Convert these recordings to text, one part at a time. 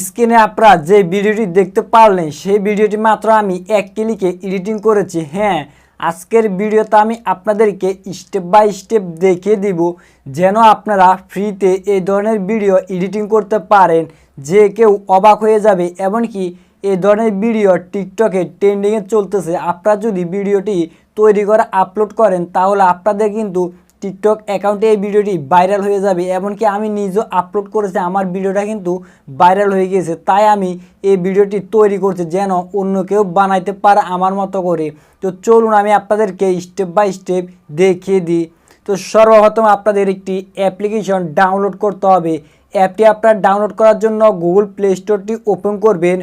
স্ক্রিনে আপনারা যে ভিডিওটি দেখতে পারলেন, সেই ভিডিওটি মাত্র আমি এক ক্লিকে এডিটিং করেছি। হ্যাঁ আজকের ভিডিওতে আমি আপনাদেরকে স্টেপ বাই স্টেপ দেখিয়ে দিব যেন আপনারা ফ্রিতে এই ধরনের ভিডিও এডিটিং করতে পারেন, যে কেউ অবাক হয়ে যাবে। এমনকি এই ধরনের ভিডিও টিকটকে ট্রেন্ডিংয়ে চলতেছে। আপনারা যদি ভিডিওটি তৈরি করে আপলোড করেন, তাহলে আপনাদের কিন্তু টিকটক অ্যাকাউন্টে এই ভিডিওটি ভাইরাল হয়ে যাবে, এমনকি আমি নিজেও আপলোড করেছি, আমার ভিডিওটা কিন্তু ভাইরাল হয়ে গিয়েছে। তাই আমি এই ভিডিওটি তৈরি করছি যেন অন্য কেউ বানাইতে পারে আমার মতো করে। তো চলুন আমি আপনাদেরকে স্টেপ বাই স্টেপ দেখিয়ে দিই। তো সর্বপ্রথম আপনাদের একটি অ্যাপ্লিকেশন ডাউনলোড করতে হবে। অ্যাপটি আপনার ডাউনলোড করার জন্য গুগল প্লে স্টোরটি ওপেন করবেন।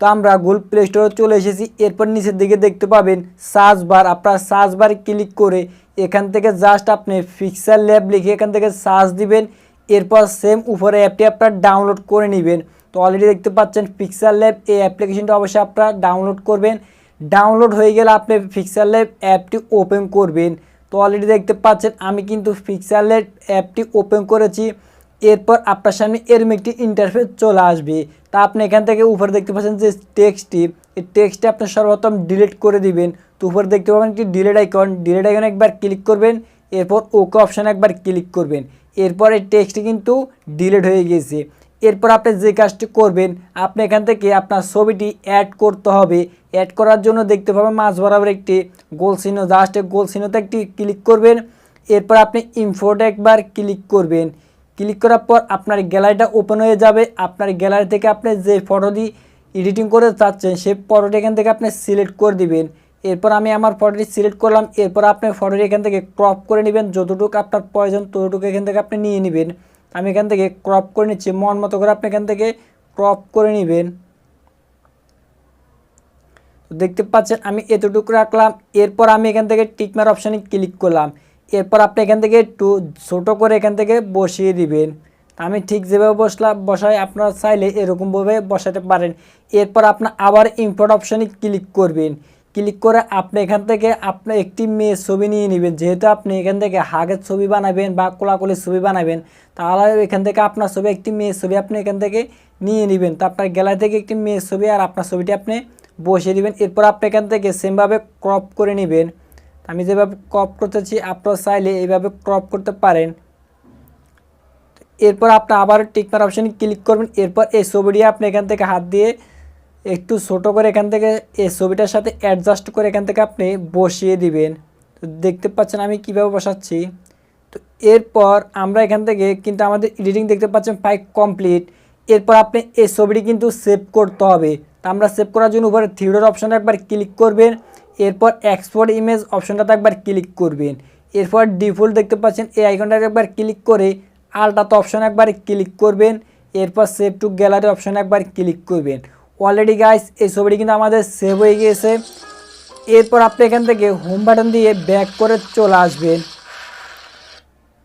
তো আমরা গুগল প্লে স্টোরে চলে এসেছি। এরপর নিচের দিকে দেখতে পাবেন সার্চ বার আপনার সার্চ বার ক্লিক করে এখান থেকে জাস্ট আপনি ফিক্সার ল্যাব লিখে এখান থেকে সার্চ দিবেন। এরপর সেম উপরে অ্যাপটি আপনার ডাউনলোড করে নেবেন। তো অলরেডি দেখতে পাচ্ছেন পিক্সার ল্যাব এই অ্যাপ্লিকেশনটা অবশ্যই আপনারা ডাউনলোড করবেন। ডাউনলোড হয়ে গেলে আপনি পিক্সার ল্যাব অ্যাপটি ওপেন করবেন। তো অলরেডি দেখতে পাচ্ছেন আমি কিন্তু পিক্সার ল্যাব অ্যাপটি ওপেন করেছি। এরপর আপনার সামনে এরম একটি ইন্টারফেস চলে আসবে। তা আপনি এখান থেকে উপরে দেখতে পাচ্ছেন যে টেক্সটটি এই টেক্সটটি আপনি সর্বপ্রথম ডিলিট করে দিবেন। তো উপরে দেখতে পাবেন একটি ডিলিট আইকন ডিলিট আইকন একবার ক্লিক করবেন, এরপর ওকে অপশানে একবার ক্লিক করবেন। এরপর এই টেক্সটটি কিন্তু ডিলিট হয়ে গিয়েছে এরপর আপনি যে কাজটি করবেন, আপনি এখান থেকে আপনার ছবিটি অ্যাড করতে হবে। অ্যাড করার জন্য দেখতে পাবেন মাঝ বরাবর একটি গোল চিহ্ন জাস্ট গোল চিহ্নতে একটি ক্লিক করবেন। এরপর আপনি ইনফোতে একবার ক্লিক করবেন। ক্লিক করার পর আপনার গ্যালারিটা ওপেন হয়ে যাবে। আপনার গ্যালারি থেকে আপনি যে ফটো দিয়ে এডিটিং করে চাচ্ছেন, সেই ফটোটি এখান থেকে আপনি সিলেক্ট করে দিবেন। এরপর আমি আমার ফটোটি সিলেক্ট করলাম। এরপর আপনি ফটোটি এখান থেকে ক্রপ করে নেবেন। যতটুকু আপনার প্রয়োজন, ততটুকু এখান থেকে আপনি নিয়ে নেবেন। আমি এখান থেকে ক্রপ করে নিচ্ছি। মন মতো করে আপনি এখান থেকে ক্রপ করে নেবেন। দেখতে পাচ্ছেন, আমি এতটুকু রাখলাম। এরপর আমি এখান থেকে টিকমার অপশানে ক্লিক করলাম। এরপর আপনি এখান থেকে একটু ছোটো করে এখান থেকে বসিয়ে দিবেন। আমি ঠিক যেভাবে বসলাম বসাই, আপনারা চাইলে এরকমভাবে বসাতে পারেন। এরপর আপনার আবার ইম্পোর্ট অপশানে ক্লিক করবেন। ক্লিক করে আপনি এখান থেকে আপনি একটি মেয়ের ছবি নিয়ে নেবেন। যেহেতু আপনি এখান থেকে হাগের ছবি বানাবেন বা কোলাকুলির ছবি বানাবেন, তাহলে এখান থেকে আপনার ছবি, একটি মেয়ের ছবি আপনি এখান থেকে নিয়ে নেবেন। তো আপনার গ্যালারি থেকে একটি মেয়ের ছবি আর আপনার ছবিটি আপনি বসিয়ে দিবেন। এরপর আপনি এখান থেকে সেমভাবে ক্রপ করে নেবেন। আমি যেভাবে ক্রপ করতেছি, আপনারা চাইলে এইভাবে ক্রপ করতে পারেন। এরপর আপনি আবার টিকমার অপশানে ক্লিক করবেন। এরপর এই ছবিটি আপনি এখান থেকে হাত দিয়ে একটু ছোট করে এখান থেকে এই ছবিটার সাথে অ্যাডজাস্ট করে এখান থেকে আপনি বসিয়ে দিবেন। তো দেখতে পাচ্ছেন আমি কীভাবে বসাচ্ছি। তো এরপর আমরা এখান থেকে কিন্তু আমাদের এডিটিং দেখতে পাচ্ছেন ফাইভ কমপ্লিট এরপর আপনি এই ছবিটি কিন্তু সেভ করতে হবে। তো আমরা সেভ করার জন্য উপরে থিওডোর অপশানে একবার ক্লিক করবেন। এরপর এক্সপোর্ট ইমেজ অপশনটাতে একবার ক্লিক করবেন। এরপর ডিফল্ট দেখতে পাচ্ছেন এই আইকনটাকে একবার ক্লিক করে আলটাতে অপশন একবার ক্লিক করবেন। এরপর সেভ টু গ্যালারি অপশন একবার ক্লিক করবেন। অলরেডি গাইস এই ছবিটি কিন্তু আমাদের সেভ হয়ে গিয়েছে। এরপর আপনি এখান থেকে হোম বাটন দিয়ে ব্যাক করে চলে আসবেন।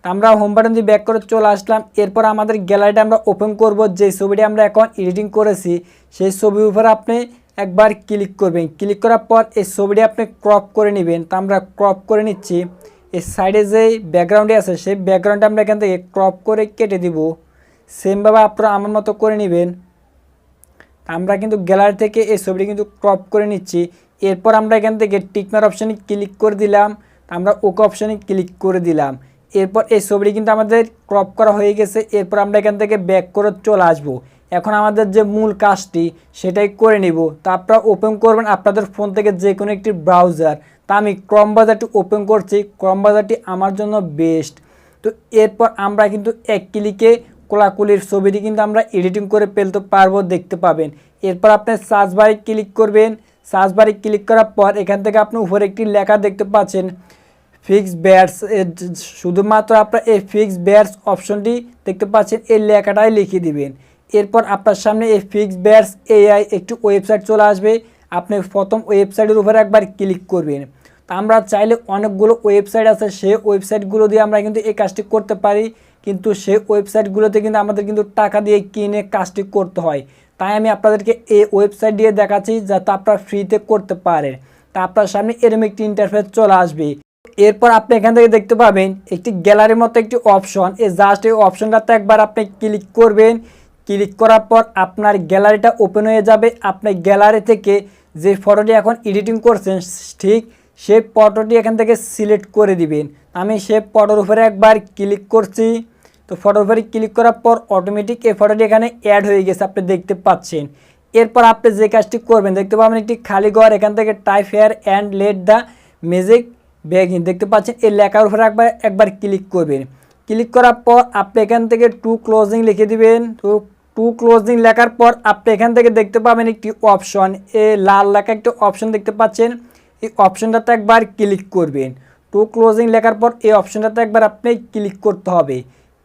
আমরা হোম বাটন দিয়ে ব্যাক করে চলে আসলাম। এরপর আমাদের গ্যালারিটা আমরা ওপেন করব। যে ছবিটি আমরা এখন এডিটিং করেছি, সেই ছবির উপর আপনি একবার ক্লিক করবেন। ক্লিক করার পর এই ছবিটি আপনি ক্রপ করে নেবেন। তা আমরা ক্রপ করে নিচ্ছি। এই সাইডে যে ব্যাকগ্রাউন্ডে আছে, সেই ব্যাকগ্রাউন্ডটা আমরা এখান থেকে ক্রপ করে কেটে দিব। সেমভাবে আপনারা আমার মতো করে নেবেন। আমরা কিন্তু গ্যালারি থেকে এই ছবিটি কিন্তু ক্রপ করে নিচ্ছি। এরপর আমরা এখান থেকে টিকমার অপশানে ক্লিক করে দিলাম। আমরা ওকে অপশানে ক্লিক করে দিলাম। এরপর এই ছবিটি কিন্তু আমাদের ক্রপ করা হয়ে গেছে। এরপর আমরা এখান থেকে ব্যাক করে চলে আসব। এখন আমাদের যে মূল কাজটি সেটাই করে নিব। তা আপনারা ওপেন করবেন আপনাদের ফোন থেকে যে কোনো একটি ব্রাউজার তা আমি ক্রম বাজারটি ওপেন করছি। ক্রম বাজারটি আমার জন্য বেস্ট তো এরপর আমরা কিন্তু এক ক্লিকে কোলাকুলির ছবিটি কিন্তু আমরা এডিটিং করে ফেলতে পারব, দেখতে পাবেন। এরপর আপনি সার্চ বারে ক্লিক করবেন। সার্চ বারে ক্লিক করার পর এখান থেকে আপনি উপরে একটি লেখা দেখতে পাচ্ছেন ফিক্স ব্যাটস শুধুমাত্র আপনার এই ফিক্স ব্যাটস অপশনটি দেখতে পাচ্ছেন। এই লেখাটাই লিখে দিবেন। এরপর আপনার সামনে এই ফিক্স ব্যাটস এআই একটি ওয়েবসাইট চলে আসবে। আপনি প্রথম ওয়েবসাইটের উপরে একবার ক্লিক করবেন। তা আমরা চাইলে অনেকগুলো ওয়েবসাইট আছে, সেই ওয়েবসাইটগুলো দিয়ে আমরা কিন্তু এই কাজটি করতে পারি। কিন্তু সেই ওয়েবসাইটগুলোতে কিন্তু আমাদের কিন্তু টাকা দিয়ে কিনে কাজটি করতে হয়। তাই আমি আপনাদেরকে এই ওয়েবসাইট দিয়ে দেখাচ্ছি যাতে আপনারা ফ্রিতে করতে পারেন। তা আপনার সামনে এরম একটি ইন্টারফেস চলে আসবে। এরপর আপনি এখান থেকে দেখতে পাবেন একটি গ্যালারির মতো একটি অপশন এই জাস্ট এই অপশনটাতে একবার আপনি ক্লিক করবেন। ক্লিক করার পর আপনার গ্যালারিটা ওপেন হয়ে যাবে। আপনি গ্যালারি থেকে যে ফটোটি এখন এডিটিং করছেন, ঠিক সেই ফটোটি এখান থেকে সিলেক্ট করে দিবেন। আমি সেই ফটোর উপরে একবার ক্লিক করছি। তো ফটোর উপরে ক্লিক করার পর অটোমেটিক এই ফটোটি এখানে অ্যাড হয়ে গেছে, আপনি দেখতে পাচ্ছেন। এরপর আপনি যে কাজটি করবেন, দেখতে পাবেন একটি খালি ঘর, এখান থেকে type here and let the magic bagging দেখতে পাচ্ছেন, এই লেখার উপরে একবার একবার ক্লিক করবেন। ক্লিক করার পর আপনি এখান থেকে টু ক্লোজিং লিখে দিবেন তো টু ক্লোজিং লেখার পর আপনি এখান থেকে দেখতে পাবেন একটি অপশন। এ লাল লেখা একটি অপশন দেখতে পাচ্ছেন। এই অপশনটাতে একবার ক্লিক করবেন। টু ক্লোজিং লেখার পর এই অপশনটাতে একবার আপনি ক্লিক করতে হবে।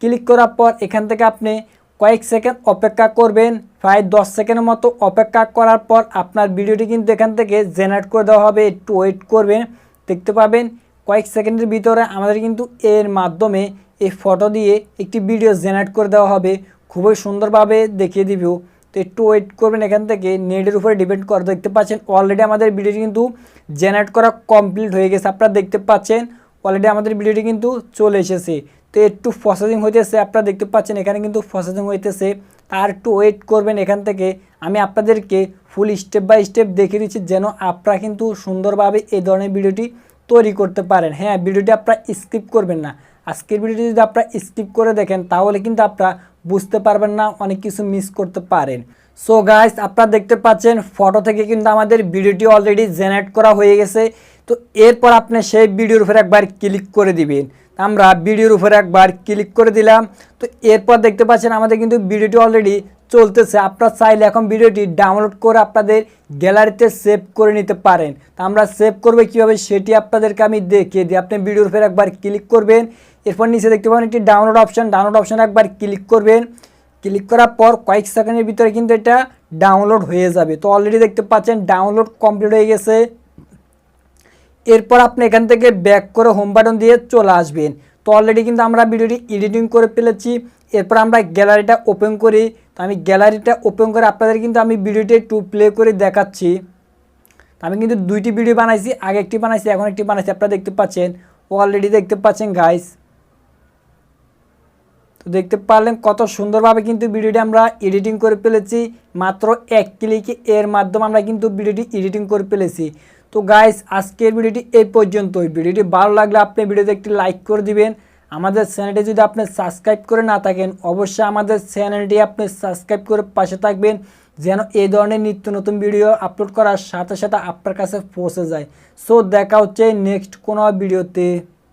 ক্লিক করার পর এখান থেকে আপনি কয়েক সেকেন্ড অপেক্ষা করবেন। প্রায় দশ সেকেন্ডের মতো অপেক্ষা করার পর আপনার ভিডিওটি কিন্তু এখান থেকে জেনারেট করে দেওয়া হবে। একটু ওয়েট করবেন। দেখতে পাবেন কয়েক সেকেন্ডের ভিতরে আমাদের কিন্তু এর মাধ্যমে এই ফটো দিয়ে একটি ভিডিও জেনারেট করে দেওয়া হবে। খুবই সুন্দরভাবে দেখিয়ে দিব। তো একটু ওয়েট করবেন এখান থেকে। নেটের উপরে ডিপেন্ড করে। দেখতে পাচ্ছেন অলরেডি আমাদের ভিডিওটি কিন্তু জেনারেট করা কমপ্লিট হয়ে গেছে। আপনারা দেখতে পাচ্ছেন অলরেডি আমাদের ভিডিওটি কিন্তু চলে এসেছে। তো একটু প্রসেসিং হইতেছে। আপনারা দেখতে পাচ্ছেন, এখানে কিন্তু প্রসেসিং হইতেছে। আর একটু ওয়েট করবেন এখান থেকে। আমি আপনাদেরকে ফুল স্টেপ বাই স্টেপ দেখিয়ে দিচ্ছি, যেন আপনারা কিন্তু সুন্দরভাবে এই ধরনের ভিডিওটি তৈরি করতে পারেন। হ্যাঁ ভিডিওটি আপনারা স্কিপ করবেন না। আজকের ভিডিওটি যদি আপনারা স্কিপ করে দেখেন, তাহলে কিন্তু আপনারা বুঝতে পারবেন না, অনেক কিছু মিস করতে পারেন। সো গাইস আপনারা দেখতে পাচ্ছেন ফটো থেকে কিন্তু আমাদের ভিডিওটি অলরেডি জেনারেট করা হয়ে গেছে। তো এরপর আপনি সেই ভিডিওর উপরে একবার ক্লিক করে দিবেন। আমরা ভিডিওর উপরে একবার ক্লিক করে দিলাম। তো এরপর দেখতে পাচ্ছেন আমাদের কিন্তু ভিডিওটি অলরেডি চলতেছে। আপনার চাইলে এখন ভিডিওটি ডাউনলোড করে আপনাদের গ্যালারিতে সেভ করে নিতে পারেন। তা আমরা সেভ করব কীভাবে সেটি আপনাদেরকে আমি দেখিয়ে দিই। আপনি ভিডিওর উপরে একবার ক্লিক করবেন। এরপর নিচে দেখতে পাবেন একটি ডাউনলোড অপশন ডাউনলোড অপশানে একবার ক্লিক করবেন। ক্লিক করার পর কয়েক সেকেন্ডের ভিতরে কিন্তু এটা ডাউনলোড হয়ে যাবে। তো অলরেডি দেখতে পাচ্ছেন ডাউনলোড কমপ্লিট হয়ে গেছে। এরপর আপনি এখান থেকে ব্যাক করে হোম বাটন দিয়ে চলে আসবেন। তো অলরেডি কিন্তু আমরা ভিডিওটি এডিটিং করে ফেলেছি। এরপর আমরা গ্যালারিটা ওপেন করি। তো আমি গ্যালারিটা ওপেন করে আপনাদের কিন্তু আমি ভিডিওটি একটু প্লে করে দেখাচ্ছি। আমি কিন্তু দুইটি ভিডিও বানাইছি, আগে একটি বানাইছি, এখন একটি বানাইছি, আপনারা দেখতে পাচ্ছেন। অলরেডি দেখতে পাচ্ছেন গাইস তো দেখতে পারলেন কত সুন্দরভাবে কিন্তু ভিডিওটি আমরা এডিটিং করে ফেলেছি। মাত্র এক ক্লিকে এর মাধ্যমে আমরা কিন্তু ভিডিওটি এডিটিং করে ফেলেছি। তো গাইস আজকের ভিডিওটি এই পর্যন্তই। ভিডিওটি ভালো লাগলে আপনি ভিডিওতে একটি লাইক করে দিবেন। আমাদের চ্যানেলটি যদি আপনি সাবস্ক্রাইব করে না থাকেন, অবশ্যই আমাদের চ্যানেলটি আপনি সাবস্ক্রাইব করে পাশে থাকবেন, যেন এই ধরনের নিত্য নতুন ভিডিও আপলোড করার সাথে সাথে আপনার কাছে পৌঁছে যায়। সো দেখা হচ্ছে নেক্সট কোনো ভিডিওতে